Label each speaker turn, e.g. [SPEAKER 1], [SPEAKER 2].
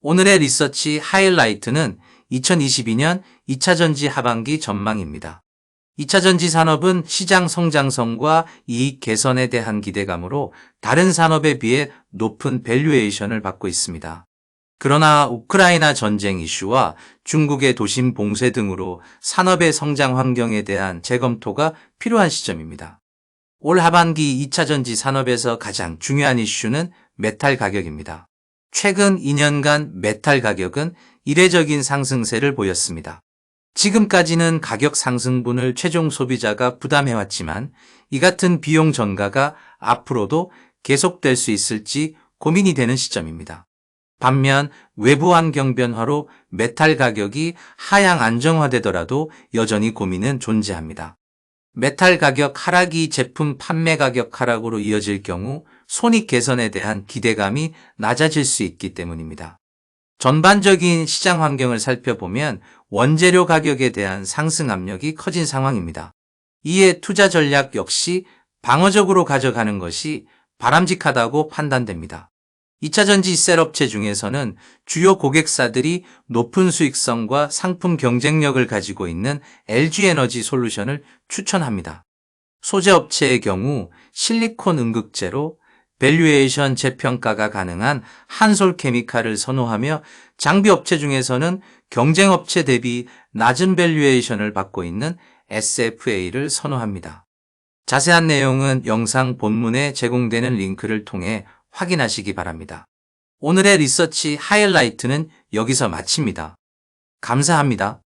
[SPEAKER 1] 오늘의 리서치 하이라이트는 2022년 2차 전지 하반기 전망입니다. 2차 전지 산업은 시장 성장성과 이익 개선에 대한 기대감으로 다른 산업에 비해 높은 밸류에이션을 받고 있습니다. 그러나 우크라이나 전쟁 이슈와 중국의 도심 봉쇄 등으로 산업의 성장 환경에 대한 재검토가 필요한 시점입니다. 올 하반기 2차 전지 산업에서 가장 중요한 이슈는 메탈 가격입니다. 최근 2년간 메탈 가격은 이례적인 상승세를 보였습니다. 지금까지는 가격 상승분을 최종 소비자가 부담해왔지만 이 같은 비용 전가가 앞으로도 계속될 수 있을지 고민이 되는 시점입니다. 반면 외부 환경 변화로 메탈 가격이 하향 안정화되더라도 여전히 고민은 존재합니다. 메탈 가격 하락이 제품 판매 가격 하락으로 이어질 경우 손익 개선에 대한 기대감이 낮아질 수 있기 때문입니다. 전반적인 시장 환경을 살펴보면 원재료 가격에 대한 상승 압력이 커진 상황입니다. 이에 투자 전략 역시 방어적으로 가져가는 것이 바람직하다고 판단됩니다. 2차 전지 셀업체 중에서는 주요 고객사들이 높은 수익성과 상품 경쟁력을 가지고 있는 LG에너지 솔루션을 추천합니다. 소재업체의 경우 실리콘 응급제로 밸류에이션 재평가가 가능한 한솔 케미칼을 선호하며 장비 업체 중에서는 경쟁 업체 대비 낮은 밸류에이션을 받고 있는 SFA를 선호합니다. 자세한 내용은 영상 본문에 제공되는 링크를 통해 확인하시기 바랍니다. 오늘의 리서치 하이라이트는 여기서 마칩니다. 감사합니다.